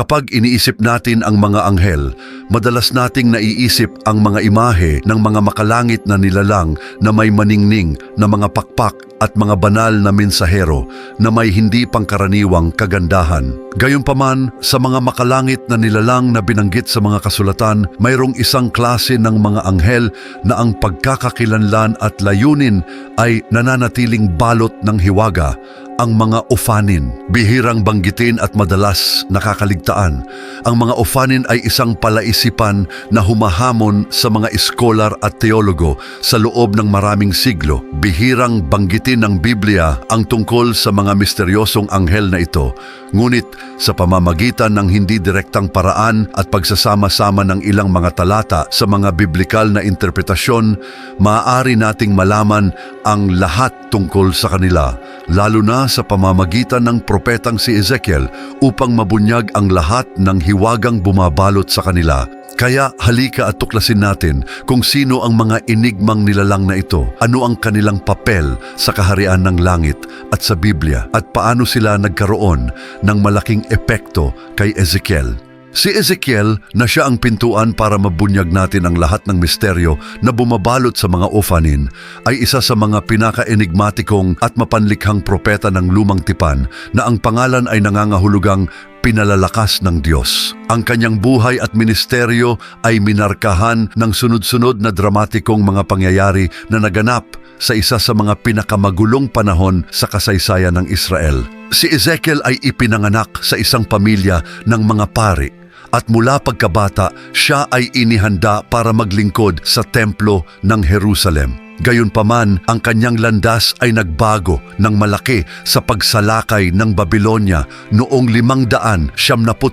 Kapag iniisip natin ang mga anghel, madalas nating naiisip ang mga imahe ng mga makalangit na nilalang na may maningning na mga pakpak at mga banal na mensahero na may hindi pangkaraniwang kagandahan. Gayunpaman, sa mga makalangit na nilalang na binanggit sa mga kasulatan, mayroong isang klase ng mga anghel na ang pagkakakilanlan at layunin ay nananatiling balot ng hiwaga ang mga ofanin, bihirang banggitin at madalas nakakaligtaan. Ang mga ofanin ay isang palaisipan na humahamon sa mga eskolar at teologo sa loob ng maraming siglo. Bihirang banggitin ng Biblia ang tungkol sa mga misteryosong anghel na ito. Ngunit sa pamamagitan ng hindi direktang paraan at pagsasama-sama ng ilang mga talata sa mga biblikal na interpretasyon, maaari nating malaman ang lahat tungkol sa kanila, lalo na sa pamamagitan ng propetang si Ezekiel upang mabunyag ang lahat ng hiwagang bumabalot sa kanila. Kaya halika at tuklasin natin kung sino ang mga enigmang nilalang na ito, ano ang kanilang papel sa kaharian ng langit at sa Biblia, at paano sila nagkaroon ng malaking epekto kay Ezekiel. Si Ezekiel na siya ang pintuan para mabunyag natin ang lahat ng misteryo na bumabalot sa mga ofanin ay isa sa mga pinaka-enigmatikong at mapanlikhang propeta ng lumang tipan na ang pangalan ay nangangahulugang pinalalakas ng Diyos. Ang kanyang buhay at ministeryo ay minarkahan ng sunod-sunod na dramatikong mga pangyayari na naganap sa isa sa mga pinakamagulong panahon sa kasaysayan ng Israel. Si Ezekiel ay ipinanganak sa isang pamilya ng mga pari at mula pagkabata siya ay inihanda para maglingkod sa templo ng Jerusalem. Gayunpaman, ang kanyang landas ay nagbago ng malaki sa pagsalakay ng Babylonia noong limang daan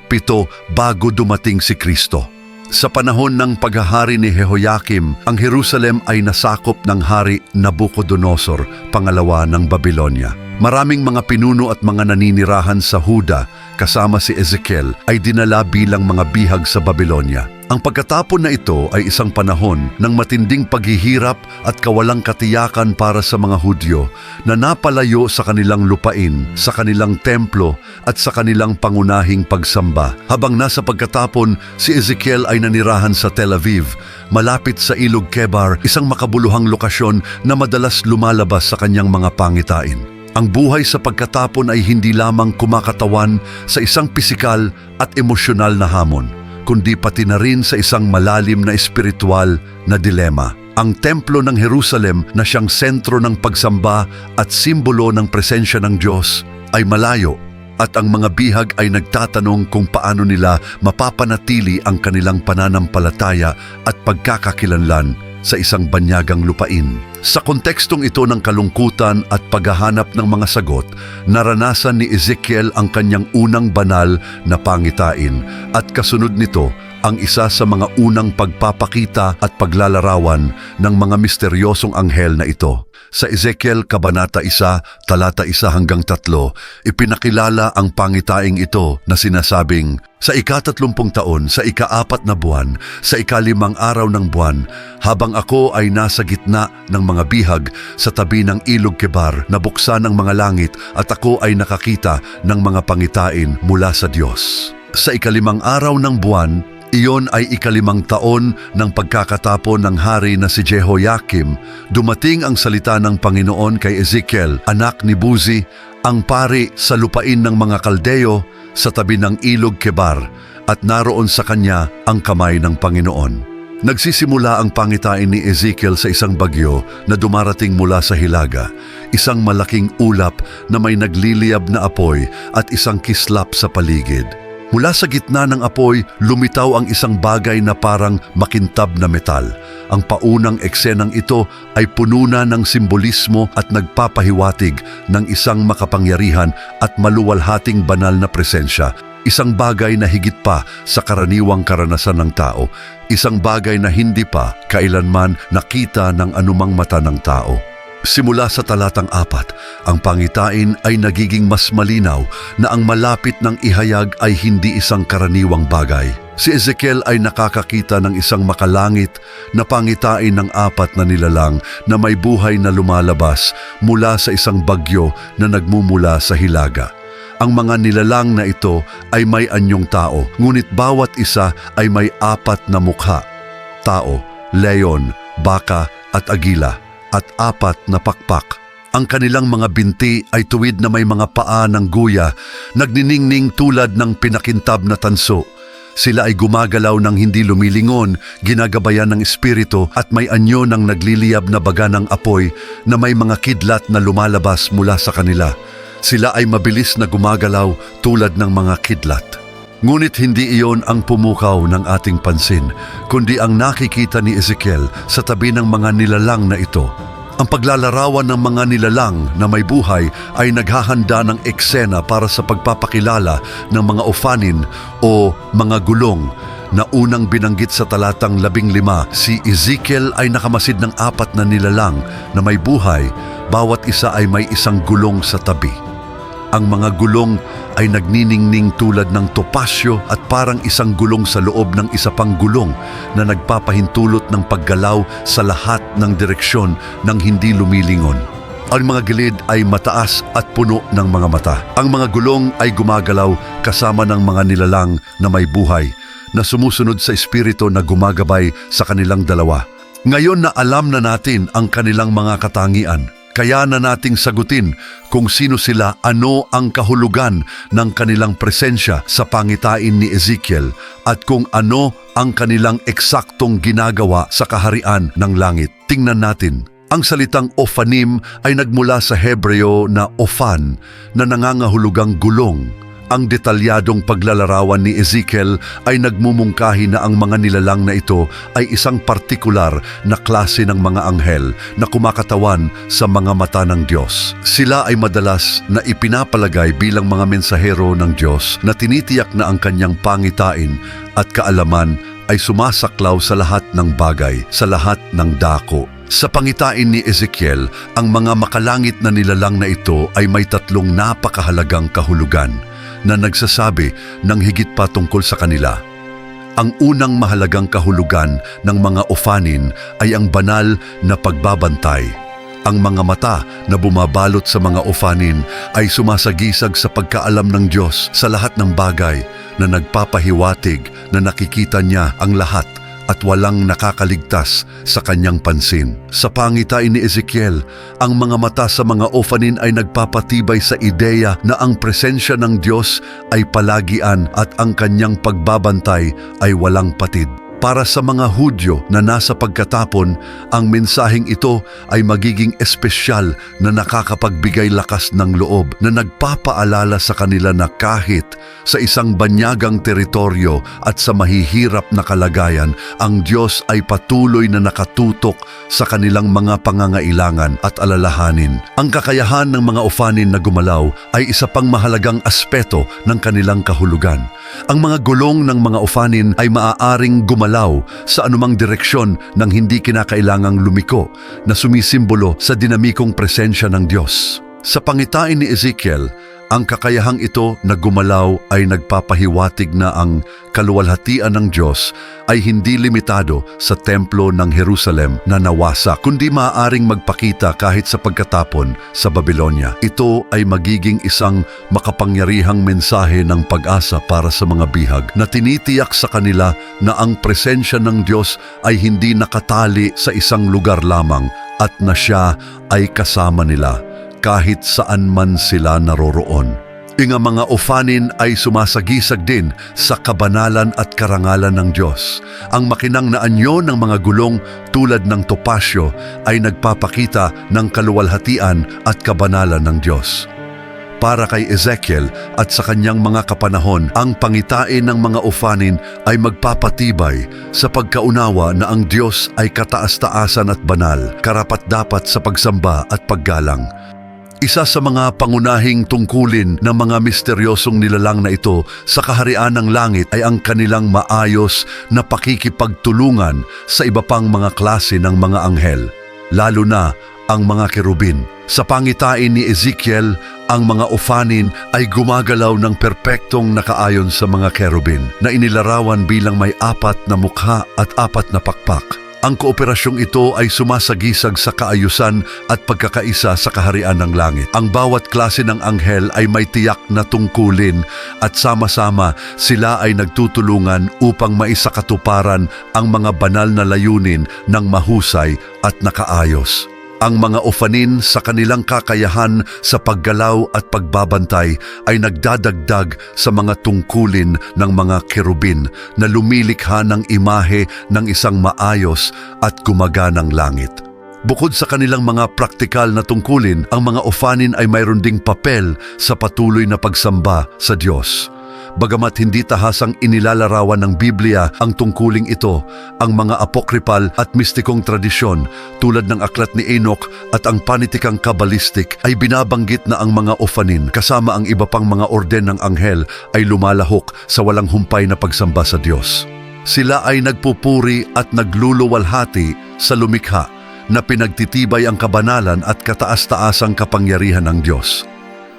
pito bago dumating si Kristo. Sa panahon ng paghahari ni Jehoiakim, ang Jerusalem ay nasakop ng hari Nabucodonosor, pangalawa ng Babylonia. Maraming mga pinuno at mga naninirahan sa Huda kasama si Ezekiel ay dinala bilang mga bihag sa Babylonia. Ang pagkatapon na ito ay isang panahon ng matinding paghihirap at kawalang katiyakan para sa mga Hudyo na napalayo sa kanilang lupain, sa kanilang templo at sa kanilang pangunahing pagsamba. Habang nasa pagkatapon, si Ezekiel ay nanirahan sa Tel Aviv, malapit sa Ilog Kebar, isang makabuluhang lokasyon na madalas lumalabas sa kanyang mga pangitain. Ang buhay sa pagkatapon ay hindi lamang kumakatawan sa isang pisikal at emosyonal na hamon, kundi pati na rin sa isang malalim na espiritual na dilema. Ang templo ng Jerusalem na siyang sentro ng pagsamba at simbolo ng presensya ng Diyos ay malayo at ang mga bihag ay nagtatanong kung paano nila mapapanatili ang kanilang pananampalataya at pagkakakilanlan sa isang banyagang lupain. Sa kontekstong ito ng kalungkutan at paghahanap ng mga sagot, naranasan ni Ezekiel ang kanyang unang banal na pangitain at kasunod nito ang isa sa mga unang pagpapakita at paglalarawan ng mga misteryosong anghel na ito. Sa Ezekiel Kabanata 1, talata 1 hanggang 3, ipinakilala ang pangitaing ito na sinasabing, Sa ikatatlumpung taon, sa ikaapat na buwan, sa ikalimang araw ng buwan, habang ako ay nasa gitna ng mga bihag sa tabi ng ilog Kebar na buksan ng mga langit at ako ay nakakita ng mga pangitain mula sa Diyos. Sa ikalimang araw ng buwan, iyon ay ikalimang taon ng pagkakatapon ng hari na si Jehoiakim. Dumating ang salita ng Panginoon kay Ezekiel, anak ni Buzi, ang pari sa lupain ng mga Kaldeo sa tabi ng ilog Kebar at naroon sa kanya ang kamay ng Panginoon. Nagsisimula ang pangitain ni Ezekiel sa isang bagyo na dumarating mula sa Hilaga, isang malaking ulap na may nagliliyab na apoy at isang kislap sa paligid. Mula sa gitna ng apoy, lumitaw ang isang bagay na parang makintab na metal. Ang paunang eksenang ito ay puno na ng simbolismo at nagpapahiwatig ng isang makapangyarihan at maluwalhating banal na presensya. Isang bagay na higit pa sa karaniwang karanasan ng tao. Isang bagay na hindi pa kailanman nakita ng anumang mata ng tao. Simula sa talatang apat, ang pangitain ay nagiging mas malinaw na ang malapit ng ihayag ay hindi isang karaniwang bagay. Si Ezekiel ay nakakakita ng isang makalangit na pangitain ng apat na nilalang na may buhay na lumalabas mula sa isang bagyo na nagmumula sa hilaga. Ang mga nilalang na ito ay may anyong tao, ngunit bawat isa ay may apat na mukha. Tao, leon, baka at agila, at apat na pakpak. Ang kanilang mga binti ay tuwid na may mga paa ng guya, nagniningning tulad ng pinakintab na tanso. Sila ay gumagalaw ng hindi lumilingon, ginagabayan ng espiritu at may anyo ng nagliliyab na baga ng apoy na may mga kidlat na lumalabas mula sa kanila. Sila ay mabilis na gumagalaw tulad ng mga kidlat. Ngunit hindi iyon ang pumukaw ng ating pansin, kundi ang nakikita ni Ezekiel sa tabi ng mga nilalang na ito. Ang paglalarawan ng mga nilalang na may buhay ay naghahanda ng eksena para sa pagpapakilala ng mga ofanin o mga gulong na unang binanggit sa talatang labing lima. Si Ezekiel ay nakamasid ng apat na nilalang na may buhay, bawat isa ay may isang gulong sa tabi. Ang mga gulong ay nagniningning tulad ng topasyo at parang isang gulong sa loob ng isa pang gulong na nagpapahintulot ng paggalaw sa lahat ng direksyon ng hindi lumilingon. Ang mga gilid ay mataas at puno ng mga mata. Ang mga gulong ay gumagalaw kasama ng mga nilalang na may buhay na sumusunod sa espiritu na gumagabay sa kanilang dalawa. Ngayon na alam na natin ang kanilang mga katangian, kaya na nating sagutin kung sino sila, ano ang kahulugan ng kanilang presensya sa pangitain ni Ezekiel at kung ano ang kanilang eksaktong ginagawa sa kaharian ng langit. Tingnan natin. Ang salitang ofanim ay nagmula sa Hebreo na ofan na nangangahulugang gulong. Ang detalyadong paglalarawan ni Ezekiel ay nagmumungkahi na ang mga nilalang na ito ay isang partikular na klase ng mga anghel na kumakatawan sa mga mata ng Diyos. Sila ay madalas na ipinapalagay bilang mga mensahero ng Diyos na tinitiyak na ang kanyang pangitain at kaalaman ay sumasaklaw sa lahat ng bagay, sa lahat ng dako. Sa pangitain ni Ezekiel, ang mga makalangit na nilalang na ito ay may tatlong napakahalagang kahulugan na nagsasabi ng higit pa tungkol sa kanila. Ang unang mahalagang kahulugan ng mga ofanin ay ang banal na pagbabantay. Ang mga mata na bumabalot sa mga ofanin ay sumasagisag sa pagkaalam ng Diyos sa lahat ng bagay na nagpapahiwatig na nakikita niya ang lahat at walang nakakaligtas sa kanyang pansin. Sa pangitain ni Ezekiel, ang mga mata sa mga ofanin ay nagpapatibay sa ideya na ang presensya ng Diyos ay palagian at ang kanyang pagbabantay ay walang patid. Para sa mga Hudyo na nasa pagkatapon, ang mensaheng ito ay magiging espesyal na nakakapagbigay lakas ng loob na nagpapaalala sa kanila na kahit sa isang banyagang teritoryo at sa mahihirap na kalagayan, ang Diyos ay patuloy na nakatutok sa kanilang mga pangangailangan at alalahanin. Ang kakayahan ng mga ofanin na gumalaw ay isa pang mahalagang aspeto ng kanilang kahulugan. Ang mga gulong ng mga ofanin ay maaaring gumalaw sa anumang direksyon ng hindi kinakailangang lumiko na sumisimbolo sa dinamikong presensya ng Diyos. Sa pangitain ni Ezekiel, ang kakayahang ito na gumalaw ay nagpapahiwatig na ang kaluwalhatian ng Diyos ay hindi limitado sa templo ng Jerusalem na nawasa, kundi maaaring magpakita kahit sa pagkatapon sa Babylonia. Ito ay magiging isang makapangyarihang mensahe ng pag-asa para sa mga bihag na tinitiyak sa kanila na ang presensya ng Diyos ay hindi nakatali sa isang lugar lamang at na siya ay kasama nila kahit saan man sila naroroon. Inga mga ofanin ay sumasagisag din sa kabanalan at karangalan ng Diyos. Ang makinang na anyo ng mga gulong tulad ng topasyo ay nagpapakita ng kaluwalhatian at kabanalan ng Diyos. Para kay Ezekiel at sa kanyang mga kapanahon, ang pangitain ng mga ofanin ay magpapatibay sa pagkaunawa na ang Diyos ay kataas-taasan at banal, karapat-dapat sa pagsamba at paggalang. Isa sa mga pangunahing tungkulin ng mga misteryosong nilalang na ito sa kaharian ng langit ay ang kanilang maayos na pakikipagtulungan sa iba pang mga klase ng mga anghel, lalo na ang mga kerubin. Sa pangitain ni Ezekiel, ang mga ofanin ay gumagalaw ng perpektong nakaayon sa mga kerubin na inilarawan bilang may apat na mukha at apat na pakpak. Ang kooperasyong ito ay sumasagisag sa kaayusan at pagkakaisa sa kaharian ng langit. Ang bawat klase ng anghel ay may tiyak na tungkulin at sama-sama sila ay nagtutulungan upang maisakatuparan ang mga banal na layunin ng mahusay at nakaayos. Ang mga ofanin sa kanilang kakayahan sa paggalaw at pagbabantay ay nagdadagdag sa mga tungkulin ng mga kerubin na lumilikha ng imahe ng isang maayos at gumaganang langit. Bukod sa kanilang mga praktikal na tungkulin, ang mga ofanin ay mayroon ding papel sa patuloy na pagsamba sa Diyos. Bagamat hindi tahasang inilalarawan ng Biblia ang tungkuling ito, ang mga apokripal at mistikong tradisyon tulad ng aklat ni Enoch at ang panitikang kabalistik ay binabanggit na ang mga ofanin kasama ang iba pang mga orden ng anghel ay lumalahok sa walang humpay na pagsamba sa Diyos. Sila ay nagpupuri at nagluluwalhati sa lumikha na pinagtitibay ang kabanalan at kataas-taasang kapangyarihan ng Diyos.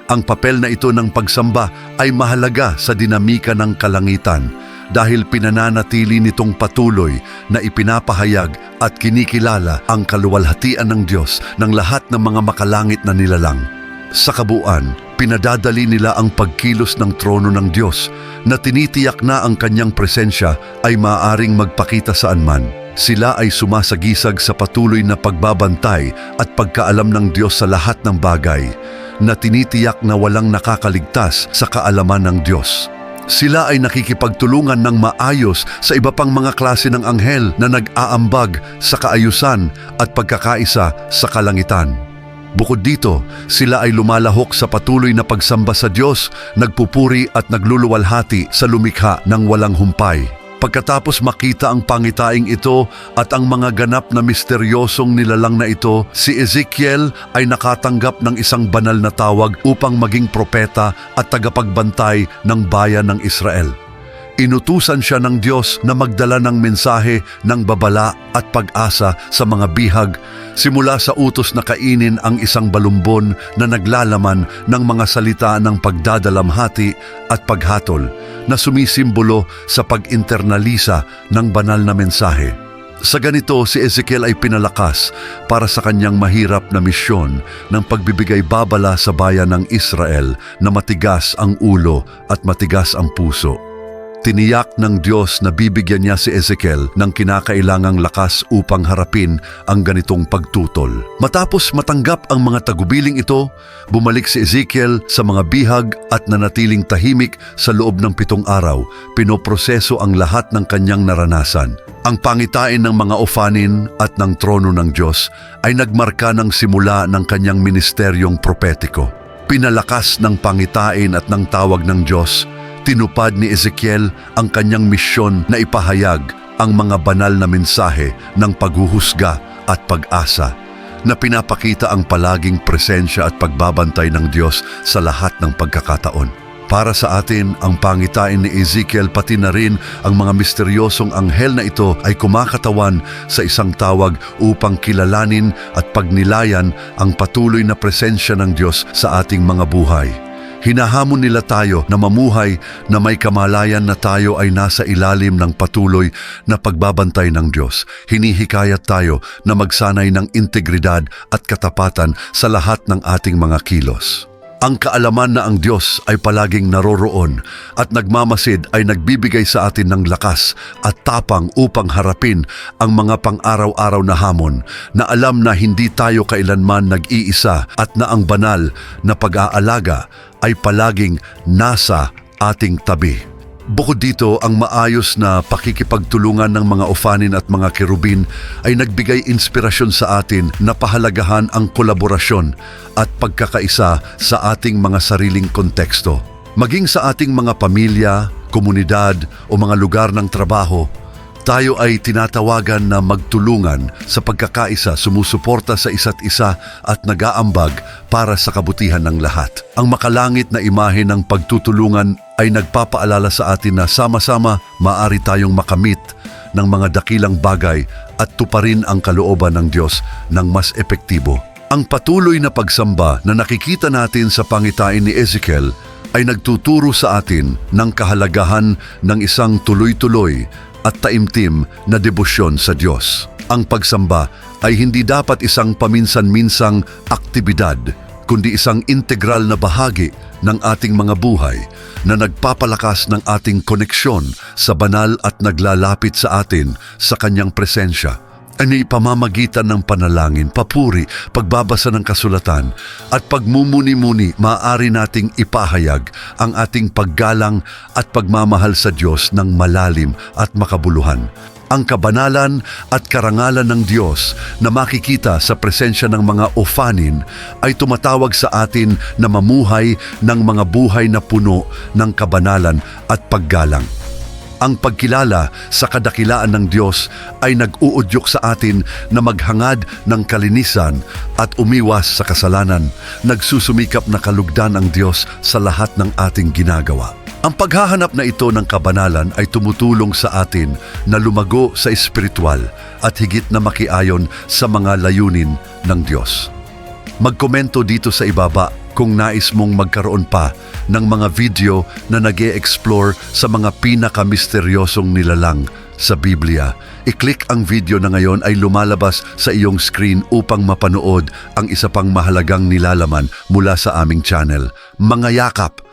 Ang papel na ito ng pagsamba ay mahalaga sa dinamika ng kalangitan dahil pinananatili nitong patuloy na ipinapahayag at kinikilala ang kaluwalhatian ng Diyos ng lahat ng mga makalangit na nilalang. Sa kabuuan, pinadadali nila ang pagkilos ng trono ng Diyos na tinitiyak na ang kanyang presensya ay maaaring magpakita saan man. Sila ay sumasagisag sa patuloy na pagbabantay at pagkaalam ng Diyos sa lahat ng bagay na tinitiyak na walang nakakaligtas sa kaalaman ng Diyos. Sila ay nakikipagtulungan ng maayos sa iba pang mga klase ng anghel na nag-aambag sa kaayusan at pagkakaisa sa kalangitan. Bukod dito, sila ay lumalahok sa patuloy na pagsamba sa Diyos, nagpupuri at nagluluwalhati sa lumikha ng walang humpay. Pagkatapos makita ang pangitaing ito at ang mga ganap na misteryosong nilalang na ito, si Ezekiel ay nakatanggap ng isang banal na tawag upang maging propeta at tagapagbantay ng bayan ng Israel. Inutusan siya ng Diyos na magdala ng mensahe ng babala at pag-asa sa mga bihag simula sa utos na kainin ang isang balumbon na naglalaman ng mga salita ng pagdadalamhati at paghatol na sumisimbolo sa pag-internalisa ng banal na mensahe. Sa ganito, si Ezekiel ay pinalakas para sa kanyang mahirap na misyon ng pagbibigay babala sa bayan ng Israel na matigas ang ulo at matigas ang puso. Tiniyak ng Diyos na bibigyan niya si Ezekiel ng kinakailangang lakas upang harapin ang ganitong pagtutol. Matapos matanggap ang mga tagubiling ito, bumalik si Ezekiel sa mga bihag at nanatiling tahimik sa loob ng pitong araw, pinoproseso ang lahat ng kanyang naranasan. Ang pangitain ng mga ofanin at ng trono ng Diyos ay nagmarka ng simula ng kanyang ministeryong propetiko. Pinalakas ng pangitain at ng tawag ng Diyos tinupad ni Ezekiel ang kanyang misyon na ipahayag ang mga banal na mensahe ng paghuhusga at pag-asa na pinapakita ang palaging presensya at pagbabantay ng Diyos sa lahat ng pagkakataon. Para sa atin, ang pangitain ni Ezekiel pati na rin ang mga misteryosong anghel na ito ay kumakatawan sa isang tawag upang kilalanin at pagnilayan ang patuloy na presensya ng Diyos sa ating mga buhay. Hinahamon nila tayo na mamuhay na may kamalayan na tayo ay nasa ilalim ng patuloy na pagbabantay ng Diyos. Hinihikayat tayo na magsanay ng integridad at katapatan sa lahat ng ating mga kilos. Ang kaalaman na ang Diyos ay palaging naroroon at nagmamasid ay nagbibigay sa atin ng lakas at tapang upang harapin ang mga pang-araw-araw na hamon na alam na hindi tayo kailanman nag-iisa at na ang banal na pag-aalaga ay palaging nasa ating tabi. Bukod dito, ang maayos na pakikipagtulungan ng mga ofanin at mga kerubin ay nagbigay inspirasyon sa atin na pahalagahan ang kolaborasyon at pagkakaisa sa ating mga sariling konteksto. Maging sa ating mga pamilya, komunidad o mga lugar ng trabaho, tayo ay tinatawagan na magtulungan sa pagkakaisa, sumusuporta sa isa't isa at nagaambag para sa kabutihan ng lahat. Ang makalangit na imahe ng pagtutulungan ay nagpapaalala sa atin na sama-sama maari tayong makamit ng mga dakilang bagay at tuparin ang kalooban ng Diyos ng mas epektibo. Ang patuloy na pagsamba na nakikita natin sa pangitain ni Ezekiel ay nagtuturo sa atin ng kahalagahan ng isang tuloy-tuloy at taimtim na debosyon sa Diyos. Ang pagsamba ay hindi dapat isang paminsan-minsang aktibidad, kundi isang integral na bahagi ng ating mga buhay na nagpapalakas ng ating koneksyon sa banal at naglalapit sa atin sa kanyang presensya. Ani pamamagitan ng panalangin, papuri, pagbabasa ng kasulatan at pagmumuni-muni maaari nating ipahayag ang ating paggalang at pagmamahal sa Diyos ng malalim at makabuluhan. Ang kabanalan at karangalan ng Diyos na makikita sa presensya ng mga ofanin ay tumatawag sa atin na mamuhay ng mga buhay na puno ng kabanalan at paggalang. Ang pagkilala sa kadakilaan ng Diyos ay nag-uudyok sa atin na maghangad ng kalinisan at umiwas sa kasalanan. Nagsusumikap na kalugdan ang Diyos sa lahat ng ating ginagawa. Ang paghahanap na ito ng kabanalan ay tumutulong sa atin na lumago sa espiritual at higit na makiayon sa mga layunin ng Diyos. Magkomento dito sa ibaba kung nais mong magkaroon pa ng mga video na nag explore sa mga pinakamisteryosong nilalang sa Biblia. I-click ang video na ngayon ay lumalabas sa iyong screen upang mapanood ang isa pang mahalagang nilalaman mula sa aming channel. Mga yakap!